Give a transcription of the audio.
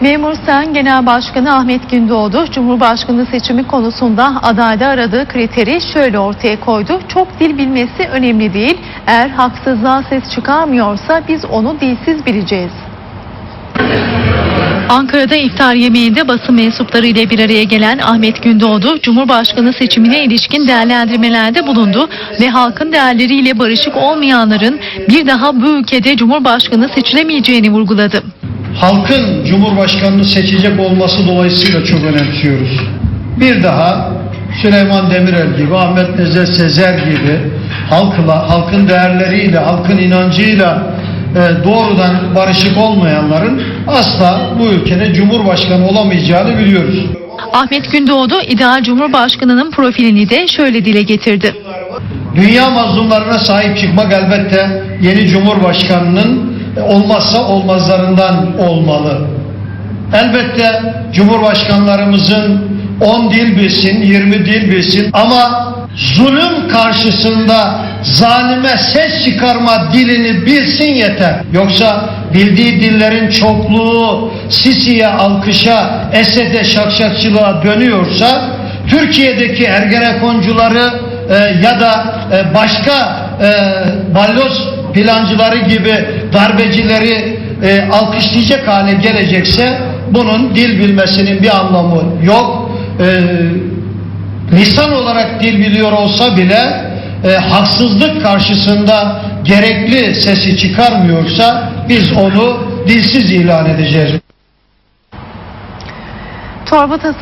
Memur Sen Genel Başkanı Ahmet Gündoğdu, Cumhurbaşkanı seçimi konusunda adayda aradığı kriteri şöyle ortaya koydu. Çok dil bilmesi önemli değil. Eğer haksızlığa ses çıkarmıyorsa biz onu dilsiz bileceğiz. Ankara'da iftar yemeğinde basın mensupları ile bir araya gelen Ahmet Gündoğdu, Cumhurbaşkanı seçimine ilişkin değerlendirmelerde bulundu ve halkın değerleriyle barışık olmayanların bir daha bu ülkede Cumhurbaşkanı seçilemeyeceğini vurguladı. Halkın Cumhurbaşkanını seçecek olması dolayısıyla çok önemsiyoruz. Bir daha Süleyman Demirel gibi, Ahmet Nezer Sezer gibi halkla, halkın değerleriyle, halkın inancıyla e, doğrudan barışık olmayanların asla bu ülkede Cumhurbaşkanı olamayacağını biliyoruz. Ahmet Gündoğdu ideal Cumhurbaşkanının profilini de şöyle dile getirdi. Dünya mazlumlarına sahip çıkmak elbette yeni Cumhurbaşkanının olmazsa olmazlarından olmalı. Elbette Cumhurbaşkanlarımızın 10 dil bilsin, 20 dil bilsin ama zulüm karşısında zalime ses çıkarma dilini bilsin yeter. Yoksa bildiği dillerin çokluğu Sisi'ye alkışa, Esed'e şakşakçılığa dönüyorsa Türkiye'deki ergenekoncuları e, ya da e, başka e, balyoz plancıları gibi darbecileri e, alkışlayacak hale gelecekse bunun dil bilmesinin bir anlamı yok. E, lisan olarak dil biliyor olsa bile e, haksızlık karşısında gerekli sesi çıkarmıyorsa biz onu dilsiz ilan edeceğiz. Torba tası